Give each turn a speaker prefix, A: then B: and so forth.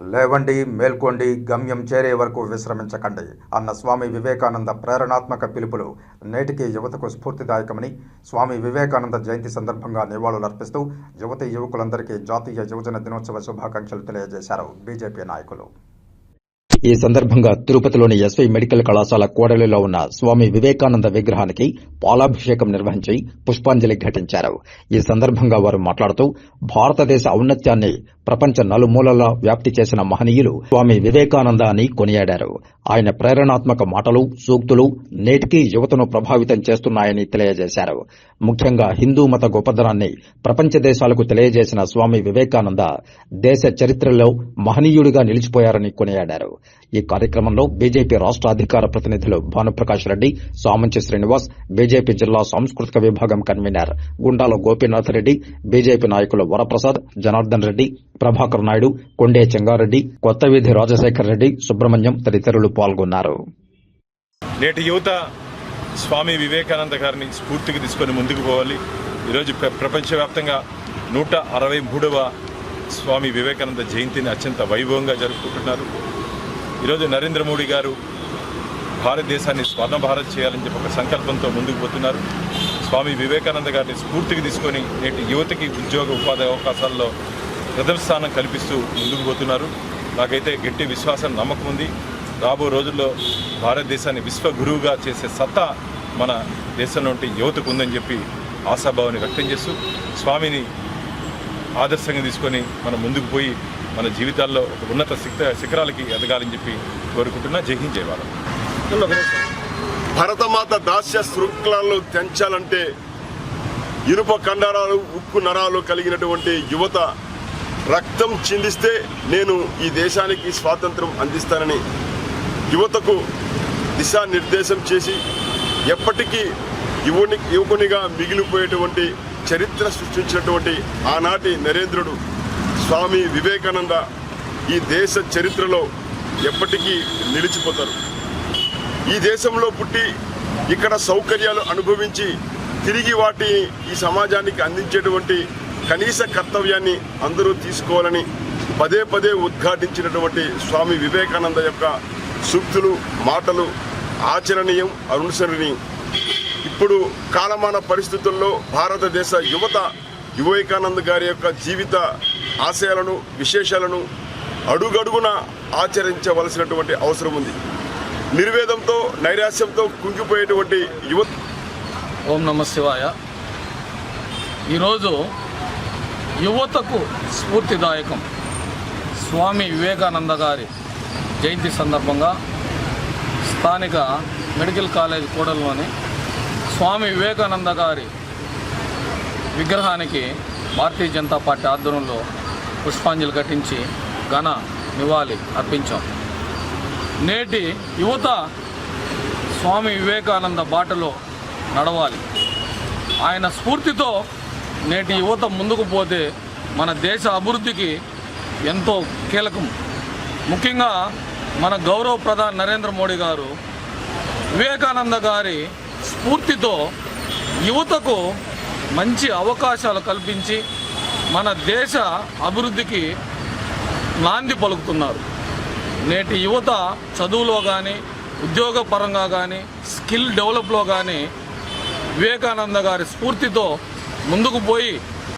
A: లేవండి మేల్కోండి గమ్యం చేరే వరకు విశ్రమించకండి అన్న స్వామి వివేకానంద ప్రేరణాత్మక పిలుపులు నేటికి యువతకు స్ఫూర్తిదాయకమని స్వామి వివేకానంద జయంతి సందర్భంగా నివాళులర్పిస్తూ యువతి యువకులందరికీ జాతీయ యువజన దినోత్సవ శుభాకాంక్షలు తెలియజేశారు బీజేపీ నాయకులు. ఈ సందర్భంగా తిరుపతిలోని ఎస్వై మెడికల్ కళాశాల కోడలిలో ఉన్న స్వామి వివేకానంద విగ్రహానికి పాలాభిషేకం నిర్వహించి పుష్పాంజలి ఘటించారు. ఈ సందర్భంగా వారు మాట్లాడుతూ భారతదేశ ఔన్నత్యాన్ని ప్రపంచ నలుమూలలా వ్యాప్తి చేసిన మహనీయులు స్వామి వివేకానంద అని కొనియాడారు. ఆయన ప్రేరణాత్మక మాటలు సూక్తులు నేటికీ యువతను ప్రభావితం చేస్తున్నాయని తెలియజేశారు. ముఖ్యంగా హిందూ మత గొప్పదనాన్ని ప్రపంచ దేశాలకు తెలియజేసిన స్వామి వివేకానంద దేశ చరిత్రలో మహనీయుడిగా నిలిచిపోయారని కొనియాడారు. ఈ కార్యక్రమంలో బీజేపీ రాష్ట్ర అధికార ప్రతినిధులు భానుప్రకాష్ రెడ్డి సామంచి శ్రీనివాస్ బీజేపీ జిల్లా సాంస్కృతిక విభాగం కన్వీనర్ గుండాల గోపీనాథ్ రెడ్డి బీజేపీ నాయకులు వరప్రసాద్ జనార్దన్ రెడ్డి ప్రభాకర్ నాయుడు కొండే చెంగారెడ్డి కొత్తవీధి రాజశేఖర్ రెడ్డి సుబ్రహ్మణ్యం తదితరులు పాల్గొన్నారు.
B: నేటి యువత స్వామి వివేకానంద గారిని స్ఫూర్తికి తీసుకొని ముందుకు పోవాలి. ఈరోజు ప్ర ప్రపంచవ్యాప్తంగా నూట అరవై మూడవ స్వామి వివేకానంద జయంతిని అత్యంత వైభవంగా జరుపుకుంటున్నారు. ఈరోజు నరేంద్ర మోడీ గారు భారతదేశాన్ని స్వర్ణ భారత్ చేయాలని చెప్పి ఒక సంకల్పంతో ముందుకు పోతున్నారు. స్వామి వివేకానంద గారిని స్ఫూర్తికి తీసుకొని నేటి యువతకి ఉద్యోగ ఉపాధి అవకాశాల్లో ప్రథమ స్థానం కల్పిస్తూ ముందుకు పోతున్నారు. నాకైతే గట్టి విశ్వాసం నమ్మకం ఉంది. రాబో రోజుల్లో భారతదేశాన్ని విశ్వ గురువుగా చేసే సత్తా మన దేశంలో యువతకు ఉందని చెప్పి ఆశాభావాన్ని వ్యక్తం చేస్తూ స్వామిని ఆదర్శంగా తీసుకొని మనం ముందుకు పోయి మన జీవితాల్లో ఒక ఉన్నత శిఖ శిఖరాలకి ఎదగాలని చెప్పి కోరుకుంటున్నా. జై హింద్
C: భరతమాత దాస్య శృంఖలాలను తెంచాలంటే ఇనుప కండరాలు ఉక్కు నరాలు కలిగినటువంటి యువత రక్తం చిందిస్తే నేను ఈ దేశానికి స్వాతంత్రం అందిస్తానని యువతకు దిశానిర్దేశం చేసి ఎప్పటికీ యువని యువకునిగా మిగిలిపోయేటువంటి చరిత్ర సృష్టించినటువంటి ఆనాటి నరేంద్రుడు స్వామి వివేకానంద ఈ దేశ చరిత్రలో ఎప్పటికీ నిలిచిపోతారు. ఈ దేశంలో పుట్టి ఇక్కడ సౌకర్యాలు అనుభవించి తిరిగి వాటిని ఈ సమాజానికి అందించేటువంటి కనీస కర్తవ్యాన్ని అందరూ తీసుకోవాలని పదే పదే ఉద్ఘాటించినటువంటి స్వామి వివేకానంద యొక్క సూక్తులు మాటలు ఆచరణీయం అనుసరణీయం ఇప్పుడు కాలమాన పరిస్థితుల్లో భారతదేశ యువత వివేకానంద్ గారి యొక్క జీవిత ఆశయాలను విశేషాలను అడుగడుగున ఆచరించవలసినటువంటి అవసరం ఉంది. నిర్వేదంతో నైరాశ్యంతో కుంగిపోయేటువంటి యువత
D: ఓం నమ శివాయ. ఈరోజు యువతకు స్ఫూర్తిదాయకం. స్వామి వివేకానంద గారి జయంతి సందర్భంగా స్థానిక మెడికల్ కాలేజ్ కూడలోని స్వామి వివేకానంద గారి విగ్రహానికి భారతీయ జనతా పార్టీ ఆధ్వర్యంలో పుష్పాంజలి ఘటించి ఘన నివాళి అర్పించాం. నేటి యువత స్వామి వివేకానంద బాటలో నడవాలి. ఆయన స్ఫూర్తితో నేటి యువత ముందుకు పోతే మన దేశ అభివృద్ధికి ఎంతో కీలకం. ముఖ్యంగా మన గౌరవ ప్రధాని నరేంద్ర మోడీ గారు వివేకానంద గారి స్ఫూర్తితో యువతకు మంచి అవకాశాలు కల్పించి మన దేశ అభివృద్ధికి నాంది పలుకుతున్నారు. నేటి యువత చదువులో కానీ ఉద్యోగపరంగా కానీ స్కిల్ డెవలప్లో కానీ వివేకానంద గారి స్ఫూర్తితో ముందుకు పోయి